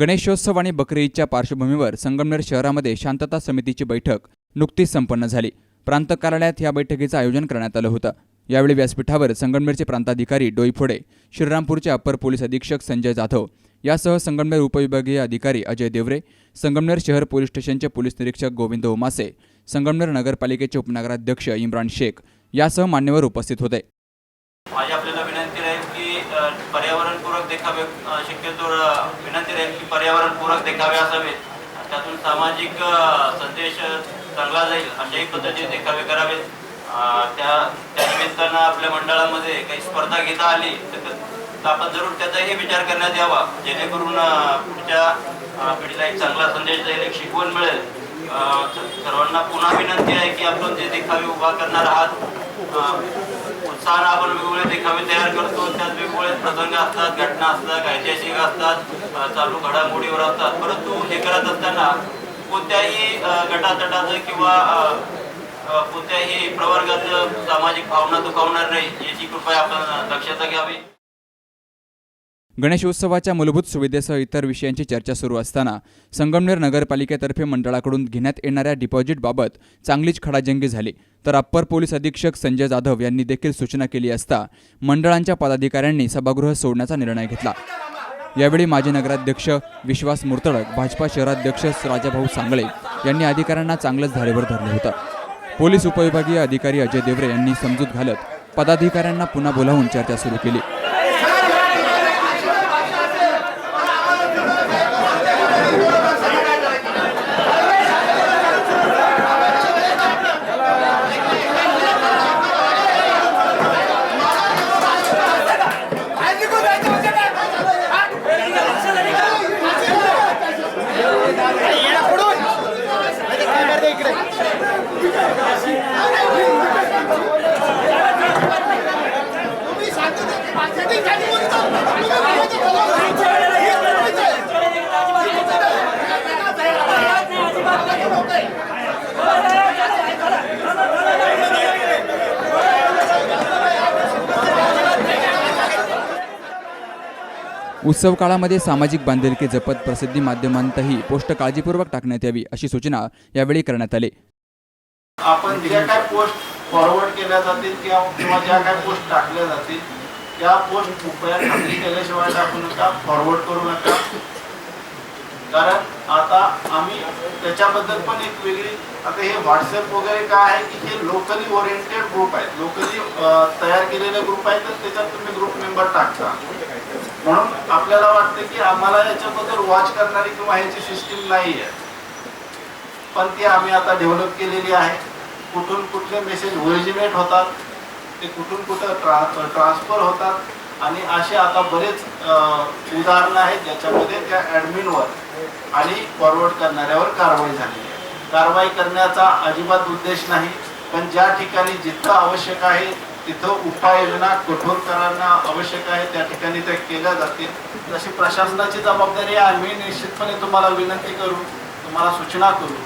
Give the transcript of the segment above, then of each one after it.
गणेशोत्सव आणि बकरी ईदच्या पार्श्वभूमीवर संगमनेर शहरामध्ये शांतता समितीची बैठक नुकतीच संपन्न झाली. प्रांत कार्यालयात या बैठकीचं आयोजन करण्यात आलं होतं. यावेळी व्यासपीठावर संगमनेरचे प्रांताधिकारी डोईफोडे श्रीरामपूरचे अप्पर पोलीस अधीक्षक संजय जाधव यासह संगमनेर उपविभागीय अधिकारी अजय देवरे संगमनेर शहर पोलीस स्टेशनचे पोलीस निरीक्षक गोविंद उमासे संगमनेर नगरपालिकेचे उपनगराध्यक्ष इम्रान शेख यासह मान्यवर उपस्थित होते माझी आपल्याला विनंती राहील की अ, पर्यावरणपूरक देखावे शक्यतो विनंती राहील की पर्यावरणपूरक देखावे असावेत त्यातून सामाजिक संदेश चांगला जाईल. अशाही पद्धतीचे देखावे करावेत त्या त्यानिमित्तानं आपल्या मंडळामध्ये काही स्पर्धा घेता आली तर आपण जरूर त्याचाही विचार करण्यात यावा. जेणेकरून पुढच्या पिढीला एक चांगला संदेश जाईल एक शिकवण मिळेल. सर्वांना पुन्हा विनंती आहे की आपण जे देखावे उभा करणार आहात उत्साहानं आपण वेगवेगळे देखावे तयार करतो. त्यात वेगवेगळे प्रसंग असतात घटना असतात ऐतिहासिक असतात चालू घडामोडीवर असतात. परंतु हे करत असताना कोणत्याही गटातटाचं किंवा कोणत्याही प्रवर्गाचं सामाजिक भावना दुखावणार नाही याची कृपया आपण लक्षात घ्यावी. गणेशोत्सवाच्या मूलभूत सुविधेसह इतर विषयांची चर्चा सुरू असताना संगमनेर नगरपालिकेतर्फे मंडळाकडून घेण्यात येणाऱ्या डिपॉझिटबाबत चांगलीच खडाजंगी झाली. तर अप्पर पोलीस अधीक्षक संजय जाधव यांनी देखील सूचना केली असता मंडळांच्या पदाधिकाऱ्यांनी सभागृह सोडण्याचा निर्णय घेतला. यावेळी माजी नगराध्यक्ष विश्वास मुर्तडक भाजपा शहराध्यक्ष राजाभाऊ सांगळे यांनी अधिकाऱ्यांना चांगलंच धारेवर धरलं होतं. पोलीस उपविभागीय अधिकारी अजय देवरे यांनी समजूत घालत पदाधिकाऱ्यांना पुन्हा बोलावून चर्चा सुरू केली. उत्सव काळामध्ये सामाजिक बांधिलकी जपत प्रसिद्धी माध्यमांतही पोस्ट काळजीपूर्वक टाकण्यात यावी अशी सूचना यावेळी करण्यात आली. आपण ज्या काय पोस्ट फॉरवर्ड केल्या जातील किंवा ज्या काय पोस्ट टाकल्या जातील त्या पोस्ट कृपया खात्री केल्याशिवाय टाकू नका फॉरवर्ड करू नका. कारण आता आम्ही त्याच्याबद्दल पण एक वेगळी आता हे व्हॉट्सअप वगैरे काय आहे की हे लोकली ओरिएंटेड ग्रुप आहेत. लोकली तयार केलेले ग्रुप आहेत तर त्याच्यात तुम्ही ग्रुप मेंबर टाकता. म्हणून आपल्याला वाटतं की आम्हाला याच्याबद्दल वॉच करणारी किंवा ह्याची सिस्टीम नाही आहे पण ती आम्ही आता डेव्हलप केलेली आहे. कुठून कुठले मेसेज ओरिजिनेट होतात ते कुठून कुठं ट्रा ट्रान्सफर होतात. आणि असे आता बरेच उदाहरणं आहेत ज्याच्यामध्ये त्या ॲडमिनवर आणि फॉरवर्ड करणाऱ्यावर कारवाई झाली. आहे कारवाई करण्याचा अजिबात उद्देश नाही. पण ज्या ठिकाणी जिथं आवश्यक आहे तिथं उपाययोजना कठोर करणं आवश्यक आहे. त्या ठिकाणी त्या केल्या जातील. तशी प्रशासनाची जबाबदारी आहे. आम्ही निश्चितपणे तुम्हाला विनंती करू. तुम्हाला सूचना करू.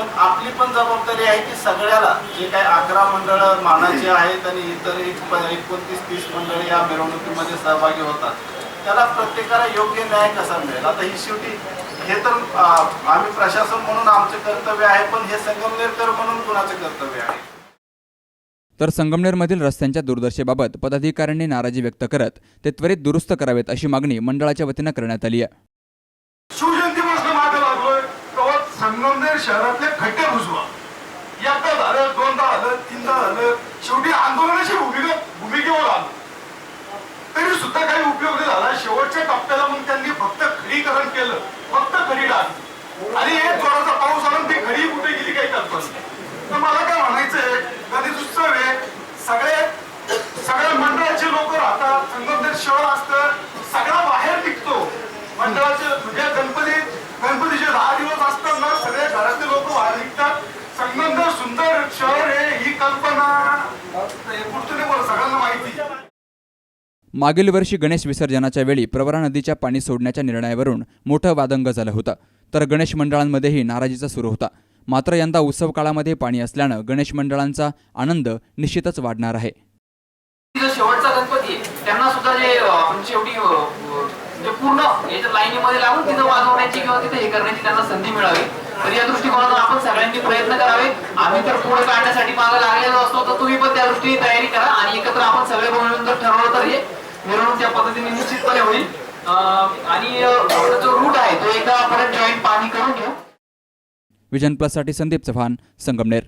पण आपली पण जबाबदारी आहे की सगळ्याला जे काय अकरा मंडळ मानाचे आहेत आणि इतर एक एकोणतीस तीस मंडळ या मिरवणुकीमध्ये सहभागी होतात त्याला प्रत्येकाला योग्य न्याय कसा मिळेल? आता ही शेवटी हे तर आम्ही प्रशासन म्हणून आमचे कर्तव्य आहे पण हे संगमनेरकर म्हणून कुणाचे कर्तव्य आहे? तर संगमनेरमधील रस्त्यांच्या दुर्दशेबाबत पदाधिकाऱ्यांनी नाराजी व्यक्त करत ते त्वरित दुरुस्त करावेत अशी मागणी मंडळाच्या वतीनं करण्यात आली आहे शिवजयंतीपासून मागे लागलोय तेव्हा संगमनेर शहरातले खड्डे बुजवा. एकदा झालं दोनदा झालं तीनदा झालं शेवटी आंदोलनाची भूमिका भूमिकेवर आलो. तरी सुद्धा काही उपयोग नाही झाला शेवट टप्प्याला मग त्यांनी फक्त खडीकरण केलं फक्त खडी टाकली आणि एक जोराचा पाऊस आला आणि ती खडी कुठे गेली काही कल्पना नाही तर मला काय म्हणायचंय गणेश उत्सव आहे सगळे सगळ्या मंडळाचे लोक राहतात संगमनेर शहर असतं सगळा बाहेर निघतो मंडळाचे म्हणजे गणपती गणपतीचे दहा दिवस असतात ना सगळे घरातले लोक बाहेर निघतात संगमनेर सुंदर शहर आहे ही कल्पना हे कुठचं नाही बरं सगळ्यांना माहिती मागील वर्षी गणेश विसर्जनाच्या वेळी प्रवरा नदीच्या पाणी सोडण्याच्या निर्णयावरून मोठं वादंग झालं होतं. तर गणेश मंडळांमध्येही नाराजीचा सुरू होता. मात्र यंदा उत्सव काळामध्ये पाणी असल्यानं गणेश मंडळांचा आनंद निश्चितच वाढणार आहे. शेवटचा गणपती त्यांना सुद्धा जे शेवटी म्हणजे पूर्ण लाईनीमध्ये लागून तिथं वाजवण्याची किंवा तिथे हे करण्याची त्यांना संधी मिळावी. तर या दृष्टिकोनातून आपण सगळ्यांनी प्रयत्न करावे. आम्ही तर पुढे काढण्यासाठी मागे लागलेलो असतो तर तुम्ही पण त्या दृष्टीने तयारी करा आणि एकत्र आपण सगळे बोलून जर ठरवलं तर हे मिरवणूक त्या पद्धतीने निश्चितपणे होईल. आणि आपला जो रूट आहे तो एकदा परत जॉईंट पाणी करून घेऊ. विजन प्लससाठी संदीप चव्हाण संगमनेर.